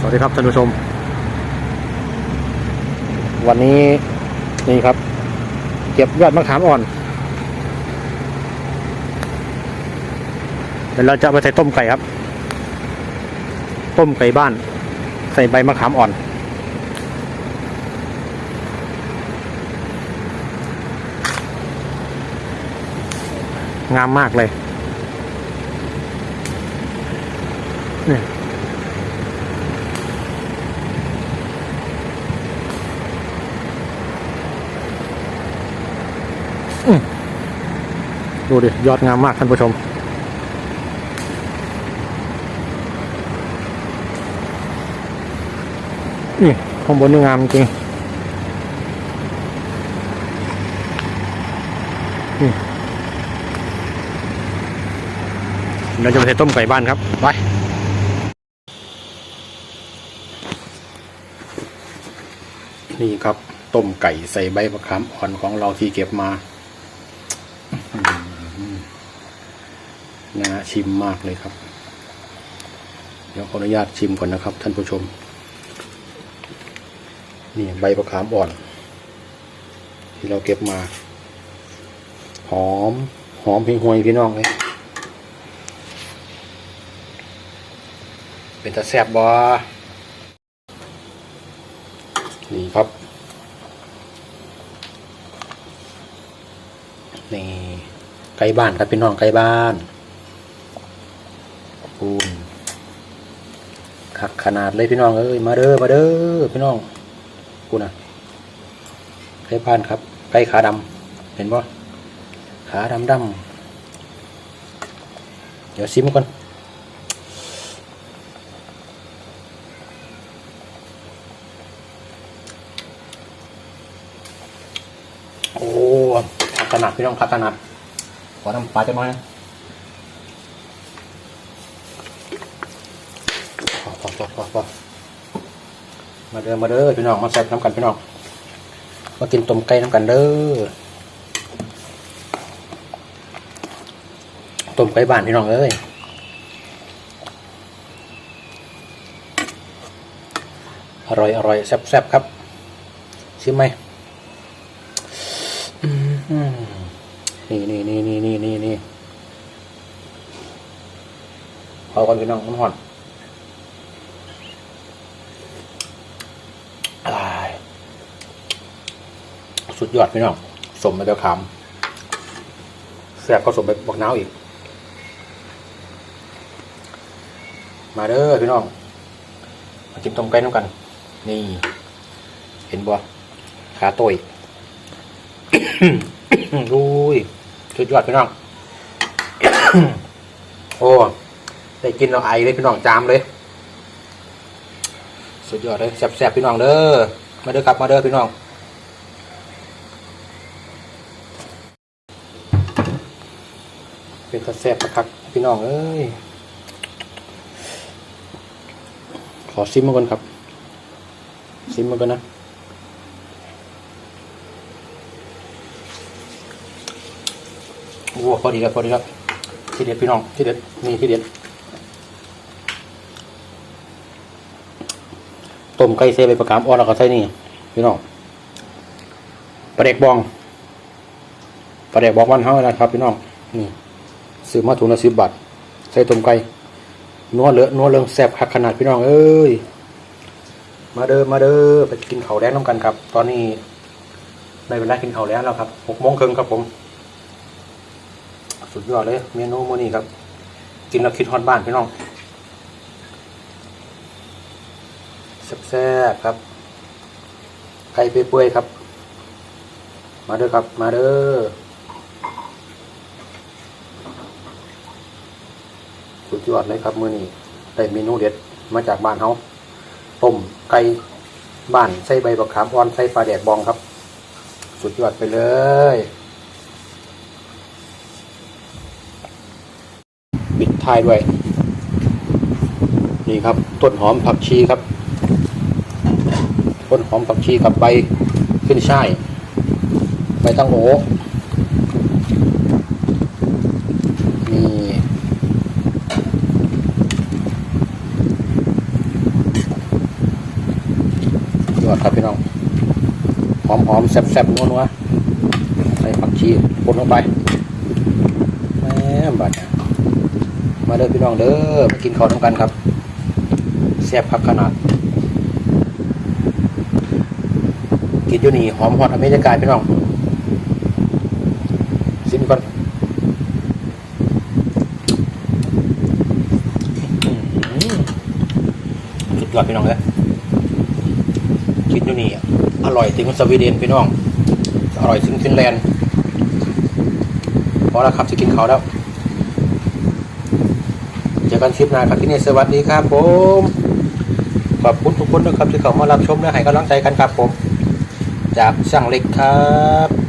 สวัสดีครับท่านผู้ชม วันนี้นี่ครับ เก็บยอดมะขามอ่อนเดี๋ยวเราจะเอาไปใส่ต้มไก่ครับ ต้มไก่บ้าน ใส่ใบมะขามอ่อน งามมากเลยเนี่อื ดูดิ ยอดงามมากท่านผู้ชม นี่ข้างบนนี่งามจริงนี่เราจะไปต้มไก่บ้านครับ ไปนี่ครับ ต้มไก่ใส่ใบมะขามอ่อนของเราที่เก็บมา น่าชิมมากเลยครับ เดี๋ยวขออนุญาตชิมก่อนนะครับ ท่านผู้ชม นี่ใบมะขามอ่อน ที่เราเก็บมา หอม หอมพิงหวยพี่น้องเลยเป็นตะแซบบอนี่ครับ นี่ ไก่บ้านครับพี่น้องไก่บ้าน ปูนคักขนาดเลยพี่น้องเอ้ยมาเด้อมาเด้อพี่น้องกูนะไก่บ้านครับไก่ขาดำเห็นป่ขาดำดำเดี๋ยวซิมก่อนโอ้ผักขนาดพี่น้องผักขนาดขอน้ำปลาจะน้อยนะ พอพอพอมาเด้อมาเด้อพี่น้องมาแซ่บน้ำกันพี่น้องมากินต้มไก่น้ำกันเด้อต้มไก่บ้านพี่น้องเอ้ยอร่อยอร่อยแซ่บแซบครับชิมไหมอืมนี่นี่นี่นี่นี่นี่นี่เอากันพี่น้องมันหอนอาย สุดยอดพี่น้องสมไปเดียวขามแซ่บก็สมไปบักน้าวอีก มาเด้อพี่น้อง มากินต้มไก่น้ำกัน นี่ เห็นบ่ขาโต้ยดูยสุดยอดพี่น้อง โอ้ได้กินเราไอเลยพี่น้องจามเลย สุดยอดเลยแซ่บๆพี่น้องเด้อมาเด้อครับมาเด้อพี่น้อง เป็นกระแซ่บประคักพี่น้องเอ้ย ขอซิมมาก่อนครับ ซิมมาก่อนนะโอ้พอดีครับพอดีครับที่เด็ดพี่น้องที่เด็ดนี่ที่เด็ดต้มไก่เซใบประกามอ่อนแล้วก็ใส่นี่พี่น้องปลาเด็กบองปลาเด็กบองวันเฮานะครับพี่น้องนี่ ซื้อมาถุงละสิบบาทใส่ต้มไก่นัวเลอะนัวเรืองแซ่บคักขนาดพี่น้องเอ้ยมาเด้อมาเด้อไปกินข้าวแดงน้ำกันครับ ตอนนี้ได้เวลากินข้าวแล้วแล้วครับหกโมงครึ่งครับผม สุดยอดเลยเมนูมื้อนี้ครับ กินแล้วคิดฮอดบ้านพี่น้องแซ่บครับไก่เปื่อยครับ มาเด้อครับมาเด้อ สุดยอดเลยครับมื้อนี้ได้เมนูเด็ดมาจากบ้านเฮาต้มไก่บ้านใส่ใบบักขามอ่อนใส่ปลาแดกบองครับ สุดยอดไปเลยปิดท้ายด้วย นี่ครับ ต้นหอมผักชีครับ ต้นหอมผักชีกับใบขึ้นช่ายใบตั้งโอนี่ อดครับพี่น้องหอมหอมแซ่บๆนัวๆใส่ผักชีปนลงไปแหม่บัดเนี่ยมาเด้อพี่น้องเด้อมากินข้าวน้ำกันครับแซ่บครับขนาด กินอยู่นี่หอมฮอตอเมริกาพี่น้องซิมก่อนสุดยอดพี่น้องเลย กินอยู่นี่อร่อยถึงสวีเดนพี่น้อง อร่อยถึงฟินแลนด์พอแล้วครับจะกินเขาแล้วเจอกันคลิปหน้าครับที่นี่สวัสดีครับผมขอบคุณทุกคนนะครับที่เข้ามารับชมและให้กำลังใจกันครับผม จากช่างเล็กครับ